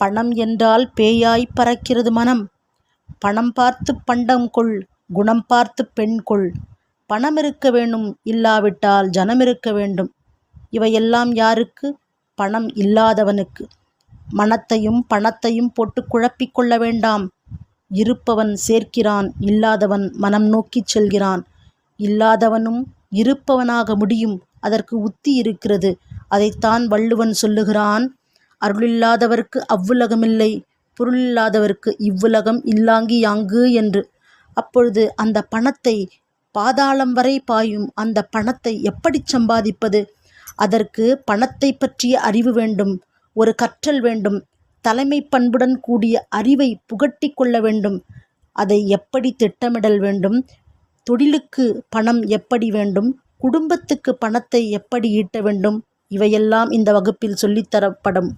பணம் என்றால் பேயாய் பறக்கிறது மனம். பணம் பார்த்து பண்டம் கொள் குணம் பார்த்து பெண் கொள். பணம் இருக்க வேண்டும் இல்லாவிட்டால் ஜனம் இருக்க வேண்டும். இவையெல்லாம் யாருக்கு? பணம் இல்லாதவனுக்கு. மனத்தையும் பணத்தையும் போட்டு குழப்பிக் கொள்ள வேண்டாம். இருப்பவன் சேர்க்கிறான் இல்லாதவன் மனம் நோக்கிச் செல்கிறான். இல்லாதவனும் இருப்பவனாக முடியும் அதற்கு உத்தி இருக்கிறது. அதைத்தான் வள்ளுவன் சொல்லுகிறான் அருளில்லாதவர்க்கு அவ்வுலகமில்லை. பொருளில்லாதவர்க்கு இவ்வுலகம் இல்லாங்கி யாங்கு என்று. அப்பொழுது அந்த பணத்தை பாதாளம் வரை பாயும் அந்த பணத்தை எப்படி சம்பாதிப்பது? அதற்கு பணத்தை பற்றிய அறிவு வேண்டும் ஒரு கற்றல் வேண்டும் தலைமை பண்புடன் கூடிய அறிவை புகட்டி கொள்ள வேண்டும். அதை எப்படி திட்டமிடல் வேண்டும்? தொழிலுக்கு பணம் எப்படி வேண்டும்? குடும்பத்துக்கு பணத்தை எப்படி ஈட்ட வேண்டும்? இவையெல்லாம் இந்த வகுப்பில் சொல்லித்தரப்படும்